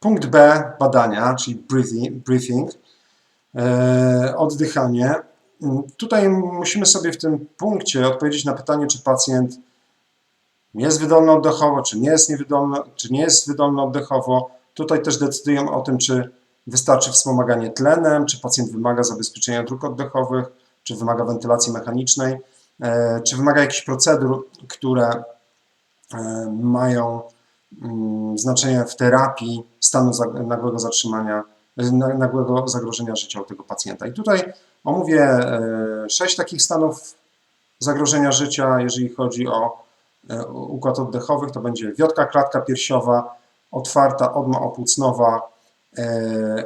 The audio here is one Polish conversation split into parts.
Punkt B badania, czyli breathing, e, oddychanie. Tutaj musimy sobie w tym punkcie odpowiedzieć na pytanie, czy pacjent jest wydolny oddechowo, czy nie jest niewydolny, czy nie jest wydolny oddechowo. Tutaj też decydują o tym, czy wystarczy wspomaganie tlenem, czy pacjent wymaga zabezpieczenia dróg oddechowych, czy wymaga wentylacji mechanicznej, e, czy wymaga jakichś procedur, które e, mają mm, znaczenie w terapii stanu nagłego zatrzymania, e, na- nagłego zagrożenia życia u tego pacjenta. I tutaj omówię e, sześć takich stanów zagrożenia życia, jeżeli chodzi o e, układ oddechowy, to będzie wiotka klatka piersiowa, otwarta odma opłucnowa,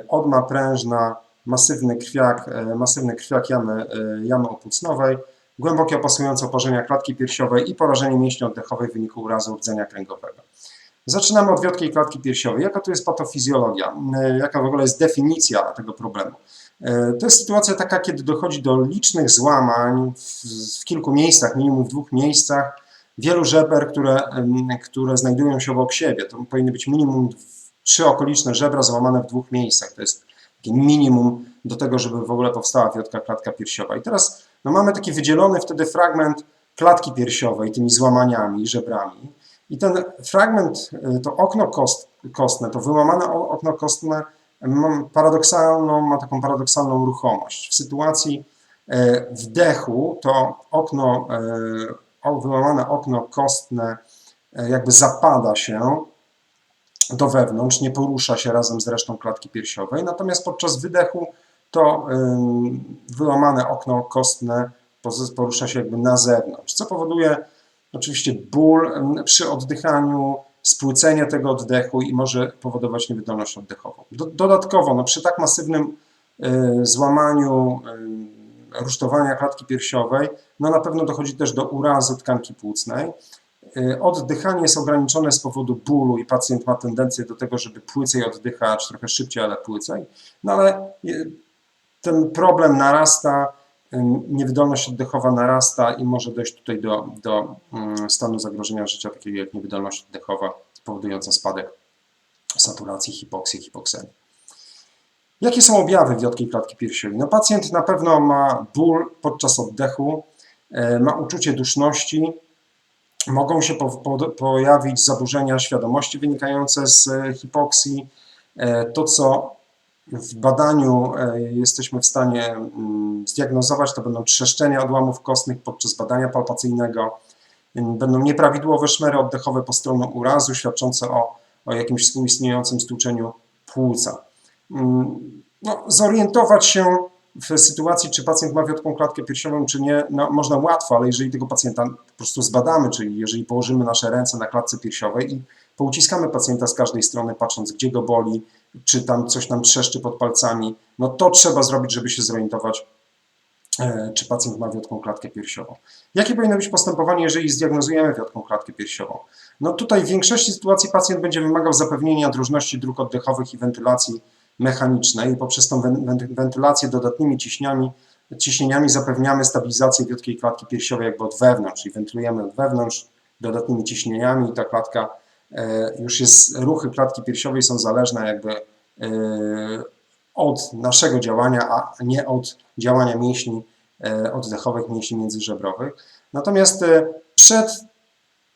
odma prężna, masywny krwiak, masywny krwiak jamy, jamy opłucnowej, głębokie opasujące oparzenia klatki piersiowej i porażenie mięśni oddechowej w wyniku urazu rdzenia kręgowego. Zaczynamy od wiotkiej klatki piersiowej. Jaka tu jest patofizjologia? E, Jaka w ogóle jest definicja tego problemu? E, To jest sytuacja taka, kiedy dochodzi do licznych złamań w, w kilku miejscach, minimum w dwóch miejscach, wielu żeber, które, które znajdują się obok siebie. To powinny być minimum trzy okoliczne żebra złamane w dwóch miejscach. To jest takie minimum do tego, żeby w ogóle powstała wiotka klatka piersiowa. I teraz no mamy taki wydzielony wtedy fragment klatki piersiowej tymi złamaniami, żebrami. I ten fragment, y, to okno kost, kostne, to wyłamane okno kostne paradoksalną, ma taką paradoksalną ruchomość. W sytuacji e, wdechu to okno, o- wyłamane okno kostne jakby zapada się do wewnątrz, nie porusza się razem z resztą klatki piersiowej, natomiast podczas wydechu to wyłamane okno kostne porusza się jakby na zewnątrz, co powoduje oczywiście ból przy oddychaniu, spłycenie tego oddechu i może powodować niewydolność oddechową. Do, dodatkowo no, przy tak masywnym y, złamaniu y, rusztowania klatki piersiowej, no na pewno dochodzi też do urazu tkanki płucnej. Y, Oddychanie jest ograniczone z powodu bólu i pacjent ma tendencję do tego, żeby płycej oddychać, trochę szybciej, ale płycej. No ale ten problem narasta, niewydolność oddechowa narasta i może dojść tutaj do, do mm, stanu zagrożenia życia, takiego jak niewydolność oddechowa powodująca spadek saturacji, hipoksji, hipoksemii. Jakie są objawy wiotkiej klatki piersiowej? No pacjent na pewno ma ból podczas oddechu, y, ma uczucie duszności, mogą się po, po, pojawić zaburzenia świadomości wynikające z e, hipoksji. E, To, co w badaniu e, jesteśmy w stanie mm, zdiagnozować, to będą trzeszczenia odłamów kostnych podczas badania palpacyjnego, Ym, będą nieprawidłowe szmery oddechowe po stronie urazu, świadczące o, o jakimś współistniejącym stłuczeniu płuca. Ym, No, zorientować się w sytuacji, czy pacjent ma wiotką klatkę piersiową, czy nie, no, można łatwo, ale jeżeli tego pacjenta po prostu zbadamy, czyli jeżeli położymy nasze ręce na klatce piersiowej i pouciskamy pacjenta z każdej strony, patrząc gdzie go boli, czy tam coś nam trzeszczy pod palcami, no to trzeba zrobić, żeby się zorientować, e, czy pacjent ma wiotką klatkę piersiową. Jakie powinno być postępowanie, jeżeli zdiagnozujemy wiotką klatkę piersiową? No tutaj w większości sytuacji pacjent będzie wymagał zapewnienia drożności dróg oddechowych i wentylacji mechanicznej. Poprzez tą wen- wen- wentylację dodatnimi ciśniami, ciśnieniami zapewniamy stabilizację wiotkiej klatki piersiowej jakby od wewnątrz, czyli wentylujemy od wewnątrz dodatnimi ciśnieniami i ta klatka już jest, ruchy klatki piersiowej są zależne jakby e, od naszego działania, a nie od działania mięśni e, oddechowych, mięśni międzyżebrowych. Natomiast e, przed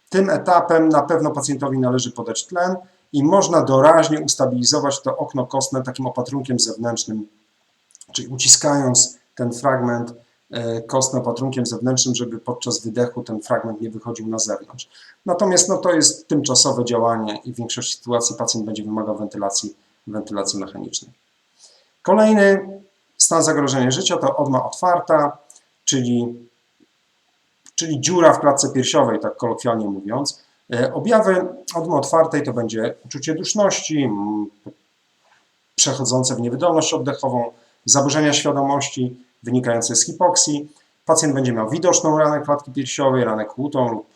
tym etapem na pewno pacjentowi należy podać tlen i można doraźnie ustabilizować to okno kostne takim opatrunkiem zewnętrznym, czyli uciskając ten fragment e, kostny opatrunkiem zewnętrznym, żeby podczas wydechu ten fragment nie wychodził na zewnątrz. Natomiast no, to jest tymczasowe działanie i w większości sytuacji pacjent będzie wymagał wentylacji, wentylacji mechanicznej. Kolejny stan zagrożenia życia to odma otwarta, czyli czyli dziura w klatce piersiowej, tak kolokwialnie mówiąc. E, Objawy odmy otwartej to będzie uczucie duszności, przechodzące w niewydolność oddechową, zaburzenia świadomości wynikające z hipoksji. Pacjent będzie miał widoczną ranę klatki piersiowej, ranę kłutą lub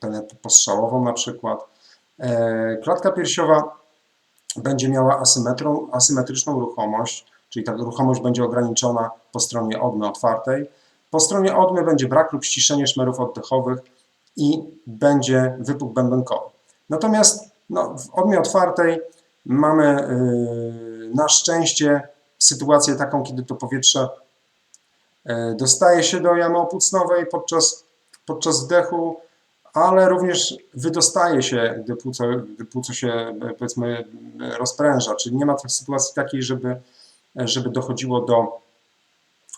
penę postrzałową na przykład. E, Klatka piersiowa będzie miała asymetryczną ruchomość, czyli ta ruchomość będzie ograniczona po stronie odmy otwartej. Po stronie odmy będzie brak lub ściszenie szmerów oddechowych i będzie wypuk bębenkowy. Natomiast No, w odmie otwartej mamy yy, na szczęście sytuację taką, kiedy to powietrze yy, dostaje się do jamy opłucnowej podczas, podczas wdechu, ale również wydostaje się, gdy płuco, gdy płuco się e, powiedzmy e, rozpręża, czyli nie ma tej sytuacji takiej, żeby, żeby dochodziło do,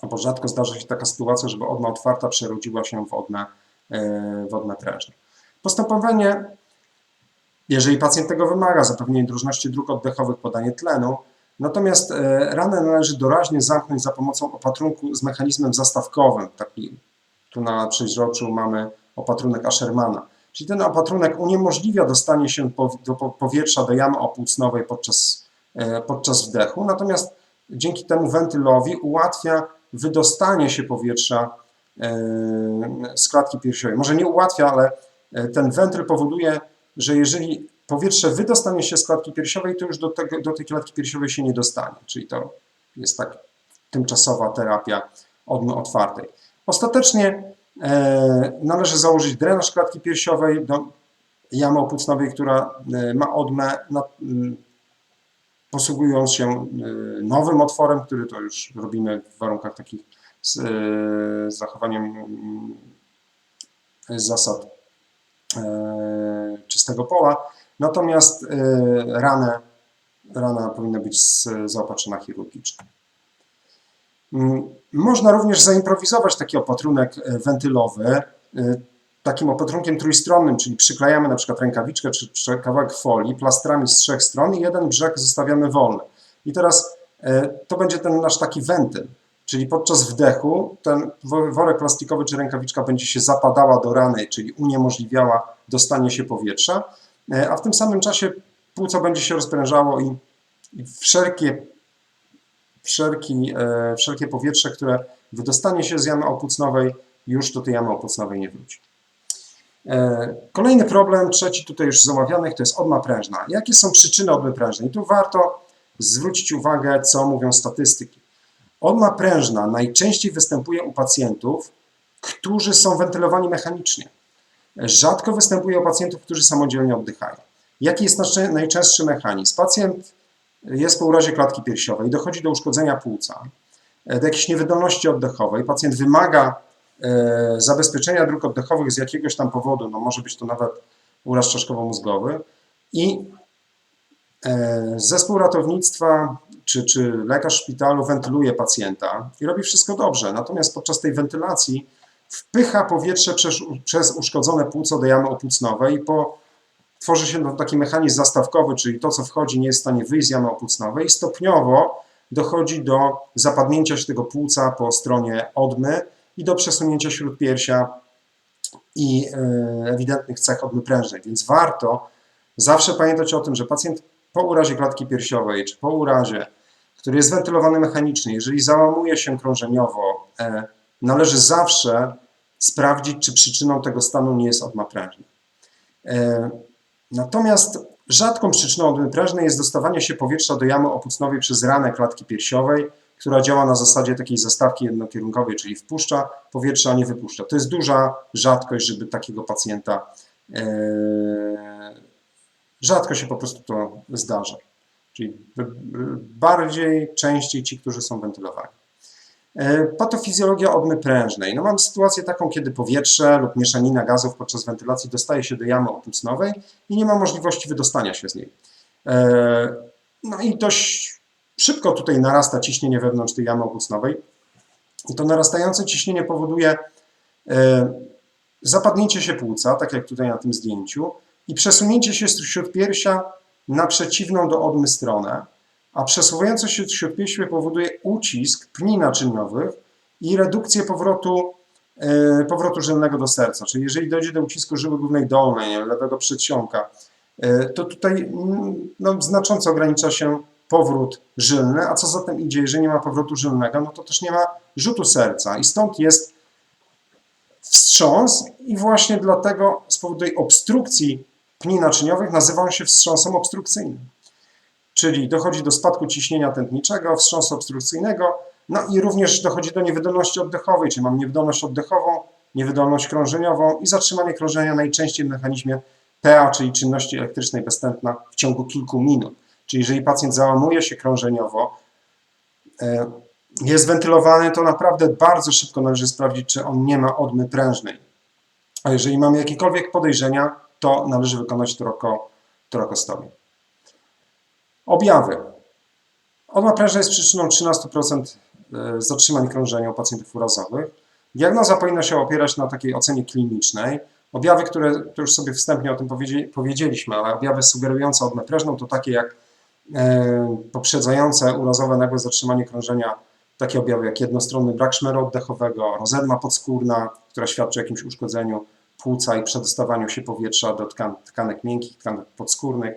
albo rzadko zdarza się taka sytuacja, żeby odma otwarta przerodziła się w odmę, e, w odmę prężną. Postępowanie, jeżeli pacjent tego wymaga, zapewnienie drożności dróg oddechowych, podanie tlenu, natomiast e, ranę należy doraźnie zamknąć za pomocą opatrunku z mechanizmem zastawkowym, taki tu na przeźroczu mamy opatrunek Ashermana. Czyli ten opatrunek uniemożliwia dostanie się do po- powietrza do jamy opłucnowej podczas, e, podczas wdechu, natomiast dzięki temu wentylowi ułatwia wydostanie się powietrza e, z klatki piersiowej. Może nie ułatwia, ale ten wentyl powoduje, że jeżeli powietrze wydostanie się z klatki piersiowej, to już do, tego, do tej klatki piersiowej się nie dostanie. Czyli to jest tak tymczasowa terapia odmy otwartej. Ostatecznie e, należy założyć drenaż klatki piersiowej do jamy opłucnowej, która e, ma odmę, na, m, posługując się e, nowym otworem, który to już robimy w warunkach takich z, e, zachowaniem mm, zasad e, czystego pola. Natomiast e, ranę, rana powinna być zaopatrzona chirurgicznie. Mm, Można również zaimprowizować taki opatrunek e, wentylowy e, takim opatrunkiem trójstronnym, czyli przyklejamy na przykład rękawiczkę czy, kawałek folii plastrami z trzech stron i jeden brzeg zostawiamy wolny. I teraz to będzie ten nasz taki wentyl, czyli podczas wdechu ten wo- worek plastikowy czy rękawiczka będzie się zapadała do rany, czyli uniemożliwiała dostanie się powietrza, a w tym samym czasie płuco będzie się rozprężało i, i wszelkie wszelki, e, wszelkie powietrze, które wydostanie się z jamy opłucnowej, już do tej jamy opłucnowej nie wróci. E, Kolejny problem, trzeci tutaj już z omawianych, to jest odma prężna. Jakie są przyczyny odmy prężnej? Tu warto zwrócić uwagę, co mówią statystyki. Odma prężna najczęściej występuje u pacjentów, którzy są wentylowani mechanicznie. Rzadko występuje u pacjentów, którzy samodzielnie oddychają. Jaki jest nasz najczęstszy mechanizm? Pacjent jest po urazie klatki piersiowej, dochodzi do uszkodzenia płuca, e, do jakiejś niewydolności oddechowej. Pacjent wymaga e, zabezpieczenia dróg oddechowych z jakiegoś tam powodu, no może być to nawet uraz czaszkowo-mózgowy i e, zespół ratownictwa czy, czy lekarz szpitalu wentyluje pacjenta i robi wszystko dobrze, natomiast podczas tej wentylacji wpycha powietrze przez, przez uszkodzone płuco do jamy opłucnowej i po tworzy się no taki mechanizm zastawkowy, czyli to, co wchodzi, nie jest w stanie wyjść z jamy opłucnowej i stopniowo dochodzi do zapadnięcia się tego płuca po stronie odmy i do przesunięcia śródpiersia i e, ewidentnych cech odmy prężnej. Więc warto zawsze pamiętać o tym, że pacjent po urazie klatki piersiowej czy po urazie, który jest wentylowany mechanicznie, jeżeli załamuje się krążeniowo, e, należy zawsze sprawdzić, czy przyczyną tego stanu nie jest odma prężna. E, Natomiast rzadką przyczyną odmy prężnej jest dostawanie się powietrza do jamy opłucnowej przez ranę klatki piersiowej, która działa na zasadzie takiej zastawki jednokierunkowej, czyli wpuszcza powietrze, a nie wypuszcza. To jest duża rzadkość, żeby takiego pacjenta. e, rzadko się po prostu to zdarza. Czyli b- bardziej, częściej ci, którzy są wentylowani. E, Patofizjologia odmy prężnej. No mamy sytuację taką, kiedy powietrze lub mieszanina gazów podczas wentylacji dostaje się do jamy opłucnowej i nie ma możliwości wydostania się z niej. E, No i dość szybko tutaj narasta ciśnienie wewnątrz tej jamy opłucnowej i to narastające ciśnienie powoduje e, zapadnięcie się płuca, tak jak tutaj na tym zdjęciu, i przesunięcie się z śródpiersia na przeciwną do odmy stronę, a przesuwające się śródpiersie powoduje ucisk pni naczyniowych i redukcję powrotu, e, powrotu żylnego do serca. Czyli jeżeli dojdzie do ucisku żyły głównej dolnej, lewego przedsionka, e, to tutaj mm, no, znacząco ogranicza się powrót żylny, a co za tym idzie, jeżeli nie ma powrotu żylnego, no to też nie ma rzutu serca i stąd jest wstrząs i właśnie dlatego z powodu tej obstrukcji pni naczyniowych nazywa on się wstrząsem obstrukcyjnym. Czyli dochodzi do spadku ciśnienia tętniczego, wstrząsu obstrukcyjnego, no i również dochodzi do niewydolności oddechowej, czyli mam niewydolność oddechową, niewydolność krążeniową i zatrzymanie krążenia najczęściej w mechanizmie PA, czyli czynności elektrycznej bez tętna w ciągu kilku minut. Czyli jeżeli pacjent załamuje się krążeniowo, e, jest wentylowany, to naprawdę bardzo szybko należy sprawdzić, czy on nie ma odmy prężnej. A jeżeli mamy jakiekolwiek podejrzenia, to należy wykonać toroko. Objawy. Odma prężna jest przyczyną 13% e, zatrzymań krążenia u pacjentów urazowych. Diagnoza powinna się opierać na takiej ocenie klinicznej. Objawy, które to już sobie wstępnie o tym powiedzieli, powiedzieliśmy, ale objawy sugerujące odmę prężną to takie jak e, poprzedzające urazowe nagłe zatrzymanie krążenia, takie objawy jak jednostronny brak szmeru oddechowego, rozedma podskórna, która świadczy o jakimś uszkodzeniu płuca i przedostawaniu się powietrza do tkan tkanek miękkich, tkanek podskórnych,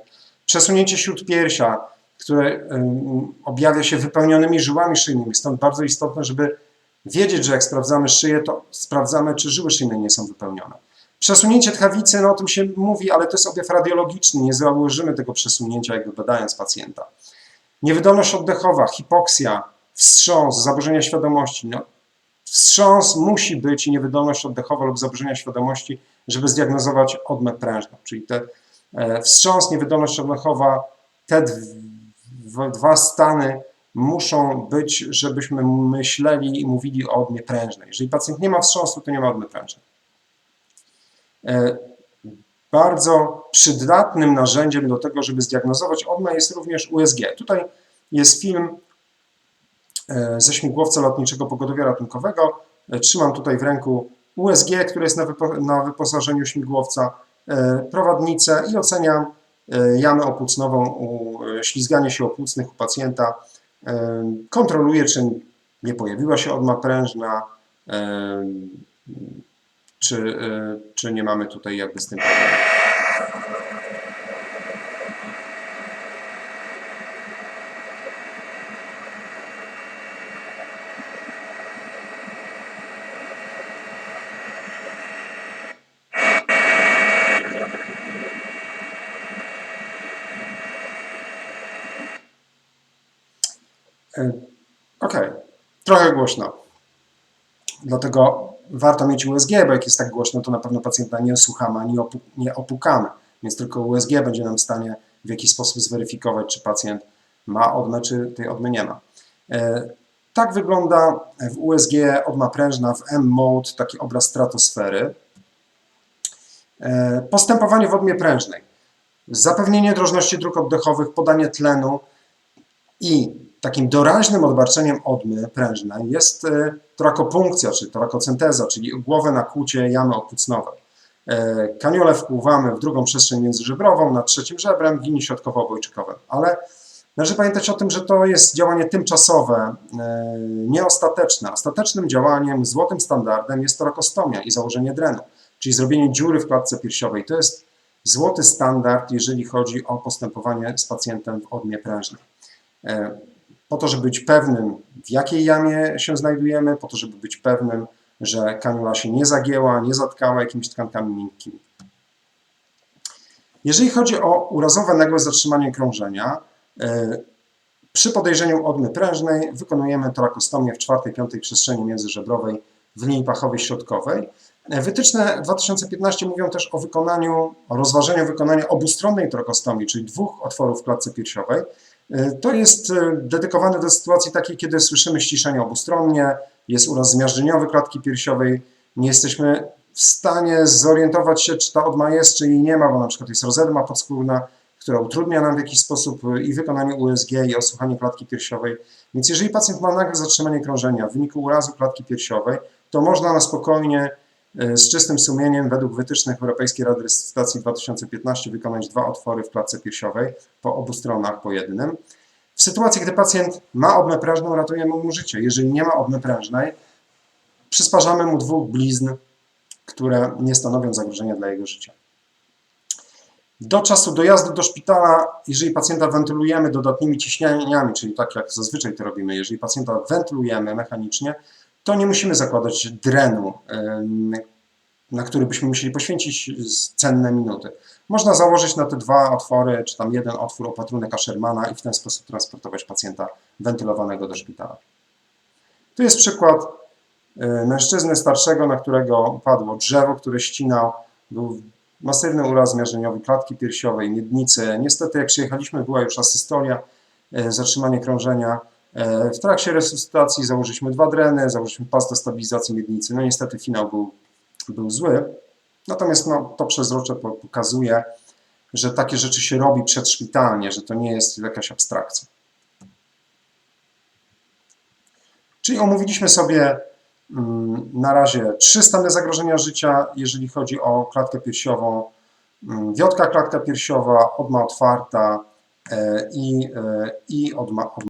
przesunięcie śródpiersia, które objawia się wypełnionymi żyłami szyjnymi. Stąd bardzo istotne, żeby wiedzieć, że jak sprawdzamy szyję, to sprawdzamy, czy żyły szyjne nie są wypełnione. Przesunięcie tchawicy, no o tym się mówi, ale to jest objaw radiologiczny, nie założymy tego przesunięcia, jakby badając pacjenta. Niewydolność oddechowa, hipoksja, wstrząs, zaburzenia świadomości. No, wstrząs musi być i niewydolność oddechowa lub zaburzenia świadomości, żeby zdiagnozować odmę prężną. Czyli te wstrząs, niewydolność oddechowa, te dw- dwa stany muszą być, żebyśmy myśleli i mówili o odmie prężnej. Jeżeli pacjent nie ma wstrząsu, to nie ma odmy prężnej. E, Bardzo przydatnym narzędziem do tego, żeby zdiagnozować odmę jest również USG. Tutaj jest film e, ze śmigłowca lotniczego pogotowia ratunkowego. E, Trzymam tutaj w ręku USG, które jest na, wypo, na wyposażeniu śmigłowca, e, prowadnicę i oceniam e, jamę opłucnową, e, ślizganie się opłucnych u pacjenta. E, Kontroluję, czy nie pojawiła się odma prężna, e, czy, e, czy nie mamy tutaj jakby z tym problemu. E, Ok, trochę głośno. Dlatego warto mieć USG, bo jak jest tak głośno, to na pewno pacjenta nie słuchamy ani opu- nie opukamy. Więc tylko USG będzie nam w stanie w jakiś sposób zweryfikować, czy pacjent ma odmę, czy tej odmy nie ma. E, Tak wygląda w USG odma prężna w M-mode, taki obraz stratosfery. E, Postępowanie w odmie prężnej. Zapewnienie drożności dróg oddechowych, podanie tlenu i takim doraźnym odbarczeniem odmy prężnej jest e, torakopunkcja, czy torakocenteza, czyli głowę nakłucie jamy opłucnowej. E, Kaniolę wpływamy w drugą przestrzeń międzyżebrową, nad trzecim żebrem, w linii środkowo-obojczykowym. Ale należy pamiętać o tym, że to jest działanie tymczasowe, e, nieostateczne. Ostatecznym działaniem, złotym standardem jest torakostomia i założenie drenu, czyli zrobienie dziury w klatce piersiowej. To jest złoty standard, jeżeli chodzi o postępowanie z pacjentem w odmie prężnej. Po to, żeby być pewnym, w jakiej jamie się znajdujemy, po to, żeby być pewnym, że kaniula się nie zagięła, nie zatkała jakimiś tkankami miękkimi. Jeżeli chodzi o urazowe nagłe zatrzymanie krążenia, e, przy podejrzeniu odmy prężnej wykonujemy torakostomię w czwartej, piątej przestrzeni międzyżebrowej w linii pachowej środkowej. E, Wytyczne 2015 mówią też o wykonaniu, o rozważeniu wykonania obustronnej torakostomii, czyli dwóch otworów w klatce piersiowej. E, To jest e, dedykowane do sytuacji takiej, kiedy słyszymy ściszenie obustronnie, jest uraz zmiażdżeniowy klatki piersiowej, nie jesteśmy w stanie zorientować się, czy ta odma jest, czy jej nie ma, bo na przykład jest rozedma podskórna, która utrudnia nam w jakiś sposób e, i wykonanie USG, i osłuchanie klatki piersiowej. Więc jeżeli pacjent ma nagłe zatrzymanie krążenia w wyniku urazu klatki piersiowej, to można na spokojnie, z czystym sumieniem, według wytycznych Europejskiej Rady Resuscytacji 2015 wykonać dwa otwory w klatce piersiowej, po obu stronach po jednym. W sytuacji, gdy pacjent ma odmę prężną, ratujemy mu życie. Jeżeli nie ma odmy prężnej, przysparzamy mu dwóch blizn, które nie stanowią zagrożenia dla jego życia. Do czasu dojazdu do szpitala, jeżeli pacjenta wentylujemy dodatnimi ciśnieniami, czyli tak jak zazwyczaj to robimy, jeżeli pacjenta wentylujemy mechanicznie, to nie musimy zakładać drenu, na który byśmy musieli poświęcić cenne minuty. Można założyć na te dwa otwory, czy tam jeden otwór opatrunek Ashermana i w ten sposób transportować pacjenta wentylowanego do szpitala. Tu jest przykład y, mężczyzny starszego, na którego upadło drzewo, które ścinał. Był masywny uraz zmierzeniowy klatki piersiowej, miednicy. Niestety, jak przyjechaliśmy, była już asystolia, e, zatrzymanie krążenia. E, W trakcie resuscytacji założyliśmy dwa dreny, założyliśmy pas do stabilizacji miednicy. No niestety finał był, był zły. Natomiast no, to przezrocze po- pokazuje, że takie rzeczy się robi przedszpitalnie, że to nie jest jakaś abstrakcja. Czyli omówiliśmy sobie mm, na razie trzy stany zagrożenia życia, jeżeli chodzi o klatkę piersiową. Mm, Wiotka klatka piersiowa, odma otwarta e, i, e, i odma, odma